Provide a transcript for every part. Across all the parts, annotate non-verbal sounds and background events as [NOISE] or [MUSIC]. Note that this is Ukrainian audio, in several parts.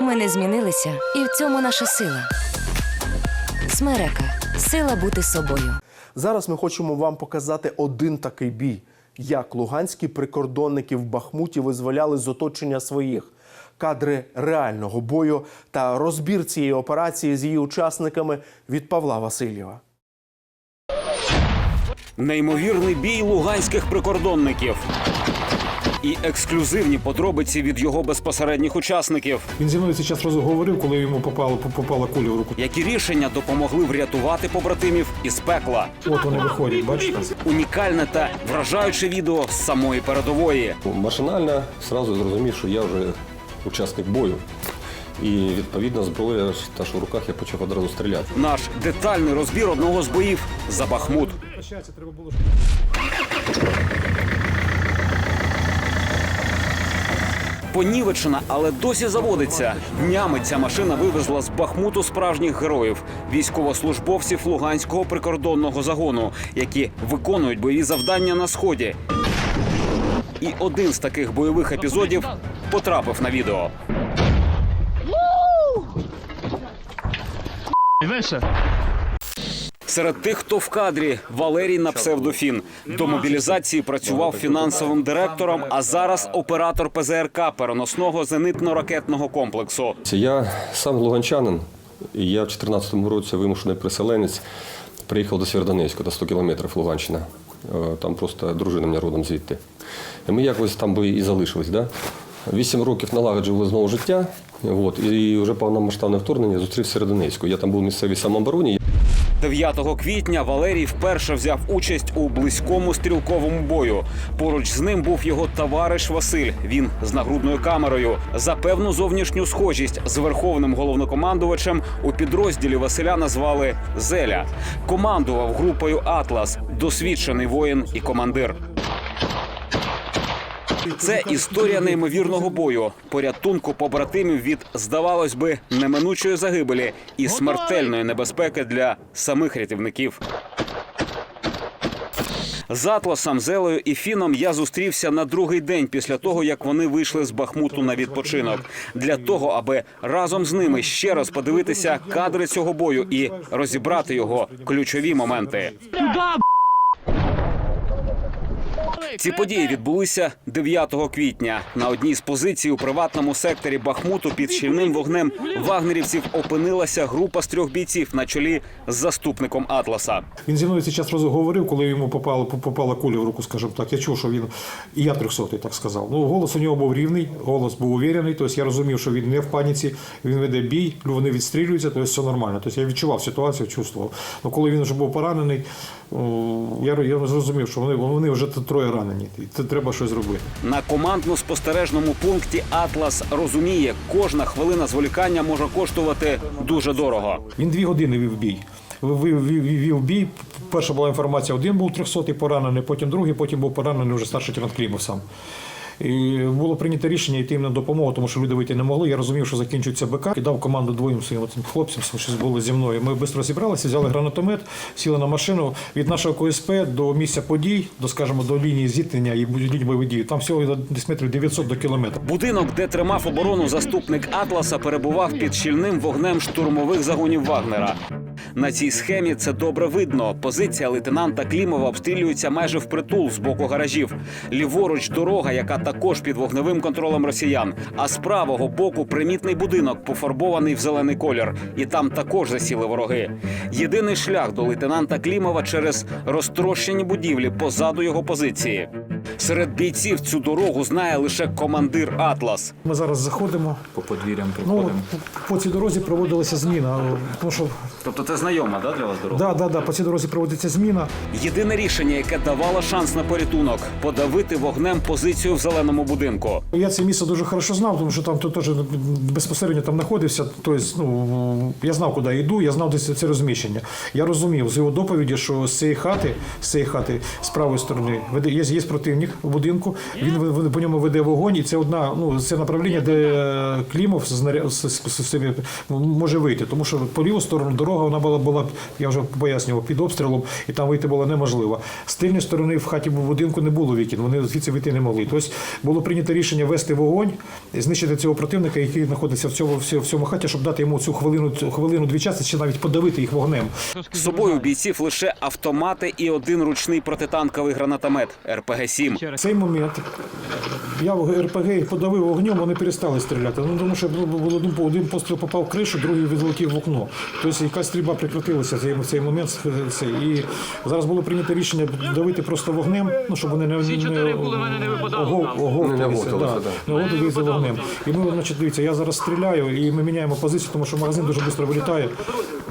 Ми не змінилися, і в цьому наша сила. Смерека сила бути собою. Зараз ми хочемо вам показати один такий бій, як луганські прикордонники в Бахмуті визволяли з оточення своїх. Кадри реального бою та розбір цієї операції з її учасниками від Павла Васильєва. Неймовірний бій луганських прикордонників і ексклюзивні подробиці від його безпосередніх учасників, Він зі мною цей час розговорив, коли йому попало, попала куля в руку. які рішення допомогли врятувати побратимів із пекла. От вони виходять, бачите? Унікальне та вражаюче відео з самої передової. Машинально сразу зрозумів, що я вже учасник бою. І відповідно зброя та що в руках я почав одразу стріляти. Наш детальний розбір одного з боїв за Бахмут. Прощатися треба було. Понівечена, але досі заводиться. Днями ця машина вивезла з Бахмуту справжніх героїв, військовослужбовців Луганського прикордонного загону, які виконують бойові завдання на сході. І один з таких бойових епізодів потрапив на відео. Серед тих, хто в кадрі, Валерій на псевдофін. До мобілізації працював фінансовим директором, а зараз оператор ПЗРК переносного зенитно-ракетного комплексу. Я сам луганчанин, і я в 2014 році вимушений переселенець. Приїхав до Сєвєродонецька, до 100 кілометрів Луганщина. Е, Там просто дружина мене родом звідти. І ми якось там би і залишились. Да? Вісім років налагоджували знову життя. От, і вже повномасштабне вторгнення зустрів в Сєвєродонецьку. Я там був в місцевій самообороні. 9 квітня Валерій вперше взяв участь у близькому стрілковому бою. Поруч з ним був його товариш Василь. Він з нагрудною камерою. За певну зовнішню схожість з верховним головнокомандувачем у підрозділі Василя назвали Зеля. Командував групою Атлас, досвідчений воїн і командир. Це історія неймовірного бою, порятунку побратимів від, здавалось би, неминучої загибелі і смертельної небезпеки для самих рятівників. З Атласом, Зелею і Фіном я зустрівся на другий день після того, як вони вийшли з Бахмуту на відпочинок, для того, аби разом з ними ще раз подивитися кадри цього бою і розібрати його ключові моменти. Ці події відбулися 9 квітня. На одній з позицій у приватному секторі Бахмуту під щільним вогнем вагнерівців опинилася група з трьох бійців на чолі з заступником Атласа. Він зі мною час розговорив, коли йому попала, попала куля в руку, скажімо так. Я чув, що він і я трьохсотий, так сказав. Ну, голос у нього був рівний, голос був уверений. Тобто я розумів, що він не в паніці, він веде бій, вони відстрілюються, тобто все нормально. Тобто я відчував ситуацію, чувствував. Ну коли він вже був поранений, я, я зрозумів, що вони, вони вже троє ранені. І це треба щось робити. На командно-спостережному пункті Атлас розуміє, кожна хвилина зволікання може коштувати дуже дорого. Він дві години вів бій. Вів, бій. Перша була інформація, один був 300 поранений, потім другий, потім був поранений вже старший лейтенант Клімов сам. І було прийнято рішення йти їм на допомогу, тому що люди вийти не могли. Я розумів, що закінчується БК. І дав команду двоїм своїм цим хлопцям, що були зі мною. Ми швидко зібралися, взяли гранатомет, сіли на машину від нашого КСП до місця подій, до скажімо, до лінії зіткнення і лінії бойових дій. Там всього десь метрів 900 до кілометра. Будинок, де тримав оборону заступник Атласа, перебував під щільним вогнем штурмових загонів Вагнера. На цій схемі це добре видно. Позиція лейтенанта Клімова обстрілюється майже впритул з боку гаражів. Ліворуч дорога, яка також під вогневим контролем росіян. А з правого боку примітний будинок, пофарбований в зелений колір. І там також засіли вороги. Єдиний шлях до лейтенанта Клімова через розтрощені будівлі позаду його позиції. Серед бійців цю дорогу знає лише командир Атлас. Ми зараз заходимо. по подвір'ям Ну, по цій дорозі проводилася зміна. Тому що тобто це знайома да, для вас дорога? да, да, да, по цій дорозі проводиться зміна. Єдине рішення, яке давало шанс на порятунок подавити вогнем позицію в зеленому будинку. Я це місце дуже хорошо знав, тому що там тут теж безпосередньо там знаходився. Тобто, ну, я знав, куди йду, я знав, де це це розміщення. Я розумів з його доповіді, що з цієї хати, з цієї хати, з правої сторони, веде- є, є противник противник в будинку. Він по ньому веде вогонь, і це одна ну це направлення, де Клімов з, цими може вийти. Тому що по ліву сторону дорога вона була, була я вже пояснював, під обстрілом, і там вийти було неможливо. З тильної сторони в хаті в будинку не було вікін, вони звідси вийти не могли. Тобто було прийнято рішення вести вогонь, знищити цього противника, який знаходиться в цьому в цьому хаті, щоб дати йому цю хвилину, цю хвилину дві часи, чи навіть подавити їх вогнем. З собою бійців лише автомати і один ручний протитанковий гранатомет РПГ-7. В цей момент я в РПГ подавив вогнем, вони перестали стріляти. Ну тому що один, один постріл попав в кришу, другий відлетів в окно. Тобто якась стрільба прекратилася в цей, цей момент. Це. І зараз було прийнято рішення давити просто вогнем, ну щоб вони не, не, огов- оговтувалися, Не да. не оговтувалися вогнем. І ми, значить, дивіться, я зараз стріляю, і ми міняємо позицію, тому що магазин дуже швидко вилітає.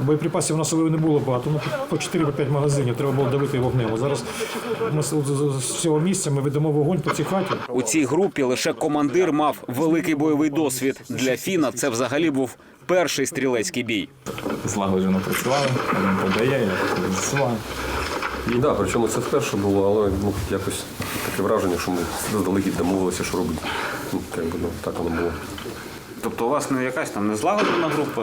Боєприпасів у нас не було багато, ну по 4-5 магазинів треба було давити вогнем. Зараз ми з, цього місця ми ведемо вогонь по цій хаті. У цій групі лише командир мав великий бойовий досвід. Для Фіна це взагалі був перший стрілецький бій. Злагоджено працювали, один подає, я засуваю. Так, да, причому це вперше було, але ну, якось таке враження, що ми заздалегідь домовилися, що робити. Ну, якби, ну, так воно було. Тобто у вас не якась там незлагоджена група?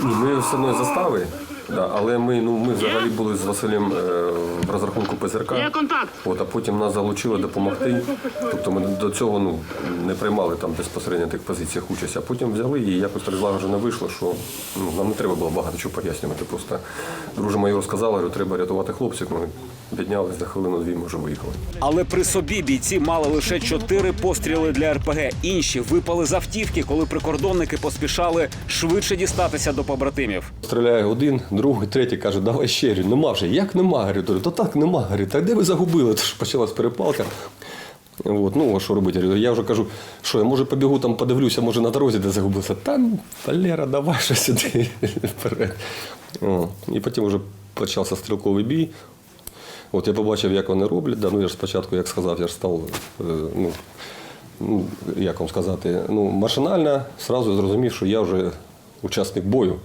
Ні, Ми все одно застави, да, але ми, ну, ми взагалі були з Василем е, в розрахунку ПЗРК. Є контакт. От, а потім нас залучили допомогти. Тобто ми до цього ну, не приймали там безпосередньо тих позиціях участь, а потім взяли і якось так злагоджено вийшло, що ну, нам не треба було багато чого пояснювати. Просто друже майор сказала, що треба рятувати хлопців. Ми піднялись за хвилину-дві, ми вже виїхали. Але при собі бійці мали лише чотири постріли для РПГ. Інші випали з автівки, коли прикордонники поспішали швидше дістатися до побратимів. Стріляє один, другий, третій каже, давай ще. Говорю, нема вже. Як нема? Говорю, то так нема. Говорю, так де ви загубили? Тож почалась перепалка. От, ну, а що робити? Я вже кажу, що я може побігу там, подивлюся, може на дорозі, де загубився. Та ну, Валера, давай що сюди вперед. О, і потім вже почався стрілковий бій. От я побачив, як вони роблять. Да, ну, я ж спочатку, як сказав, я ж став, е, ну, ну, як вам сказати, ну, машинально одразу зрозумів, що я вже учасник бою.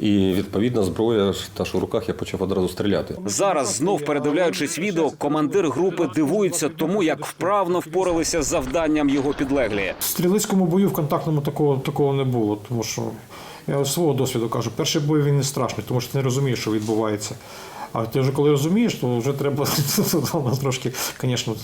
І відповідна зброя, та що в руках, я почав одразу стріляти. Зараз, знов передивляючись відео, командир групи дивується тому, як вправно впоралися з завданням його підлеглі. В стрілецькому бою в контактному такого, такого не було, тому що я з свого досвіду кажу, перший бой він не страшний, тому що ти не розумієш, що відбувається. А ти вже коли розумієш, то вже треба трошки, звісно,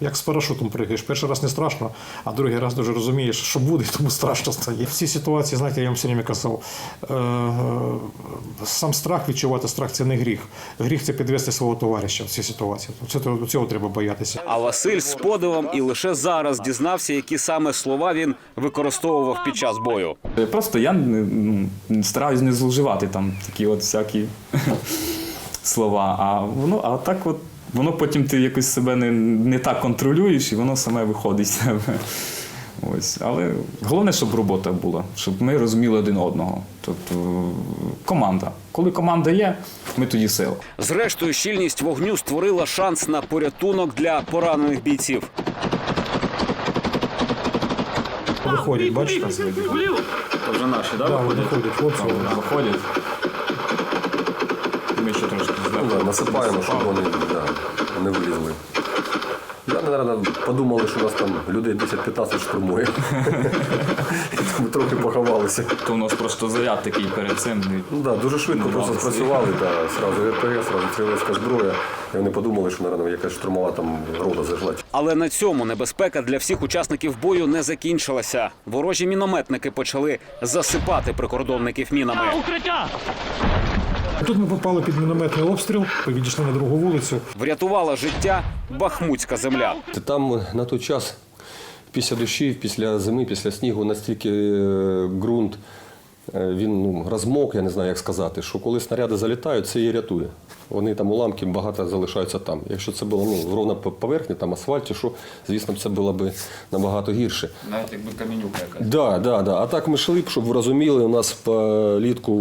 як з парашутом пригаєш. Перший раз не страшно, а другий раз дуже розумієш, що буде, тому страшно стає. В цій ситуації, знаєте, я вам все время казав, е, сам страх відчувати страх це не гріх. Гріх це підвести свого товариша в цій ситуації. Це, цього треба боятися. А Василь з подивом і лише зараз дізнався, які саме слова він використовував під час бою. Просто я ну, стараюсь не зловживати там такі от всякі [LAUGHS] слова. А воно, а так от воно потім ти якось себе не, не так контролюєш, і воно саме виходить з тебе. Ось. Але головне, щоб робота була, щоб ми розуміли один одного. Тобто команда. Коли команда є, ми тоді сила. Зрештою, щільність вогню створила шанс на порятунок для поранених бійців. Виходять, бачите? Це вже наші, Да, виходять, хлопці. Виходять. Да, насипаємо, щоб вони да, не вилізли. Я, наверное, подумали, що у нас там людей 10-15 штурмує. Тому трохи поховалися. То у нас просто заряд такий перед цим. Ну да, дуже швидко просто спрацювали, да, сразу РПГ, сразу стрілецька зброя. І вони подумали, що, наверное, якась штурмова там рода зажила. Але на цьому небезпека для всіх учасників бою не закінчилася. Ворожі мінометники почали засипати прикордонників мінами. Тут ми попали під мінометний обстріл, відійшли на другу вулицю. Врятувала життя бахмутська земля. Там на той час, після дощів, після зими, після снігу, настільки е, ґрунт е, він ну, розмок, я не знаю, як сказати, що коли снаряди залітають, це її рятує. Вони там уламки багато залишаються там. Якщо це було ну, ровно по поверхні, там асфальт, чи що, звісно, це було б набагато гірше. Навіть якби камінюка якась. Да, да, да. А так ми йшли б, щоб ви розуміли, у нас по літку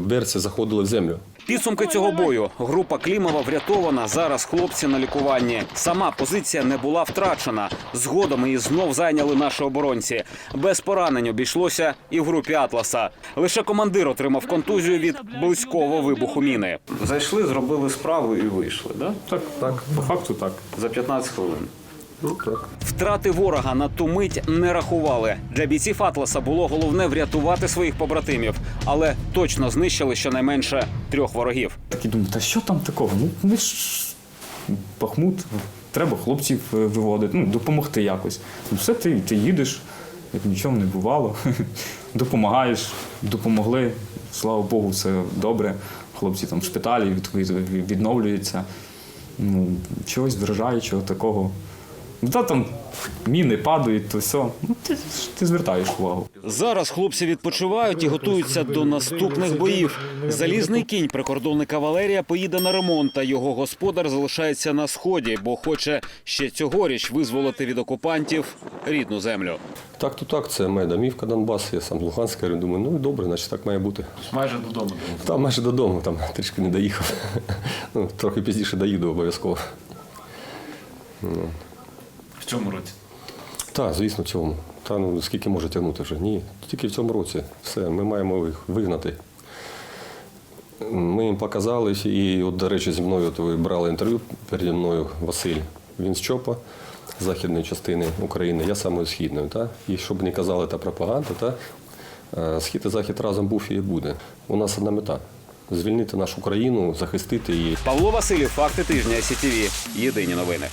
берці заходили в землю. Підсумки цього бою. Група Клімова врятована. Зараз хлопці на лікуванні. Сама позиція не була втрачена. Згодом її знов зайняли наші оборонці. Без поранень обійшлося і в групі Атласа. Лише командир отримав контузію від близького вибуху міни. Зайшли, зробили справу і вийшли. Да? Так, так, по факту так. За 15 хвилин. Втрати ворога на ту мить не рахували. Для бійців Атласа було головне врятувати своїх побратимів, але точно знищили щонайменше трьох ворогів. Так і думаю, та що там такого? Ну, ми ж Бахмут, треба хлопців е, виводити, ну, допомогти якось. Ну, все, ти, ти їдеш, як нічого не бувало. [LAUGHS] Допомагаєш, допомогли. Слава Богу, все добре. Хлопці там в шпиталі від, від- відновлюються. Ну, чогось вражаючого такого. Ну, та там міни падають, то все. Ну, ти, ти звертаєш увагу. Зараз хлопці відпочивають і готуються до наступних боїв. Залізний кінь прикордонника Валерія поїде на ремонт, а його господар залишається на сході, бо хоче ще цьогоріч визволити від окупантів рідну землю. Так, то так, це моя домівка Донбас, я сам з Луганська, я думаю, ну і добре, значить так має бути. Майже додому. Там майже додому, там трішки не доїхав. [LAUGHS] Ну, трохи пізніше доїду обов'язково. В цьому році. Так, звісно, в цьому. Та ну скільки може тягнути вже? Ні. Тільки в цьому році. Все, ми маємо їх вигнати. Ми їм показали, і от, до речі, зі мною от ви брали інтерв'ю переді мною Василь. Він з ЧОПа, з західної частини України, я саме з східної. Та? І щоб не казали та пропаганда, та? е, схід і захід разом був і буде. У нас одна мета звільнити нашу країну, захистити її. Павло Василів, факти тижня СІТВ. Єдині новини.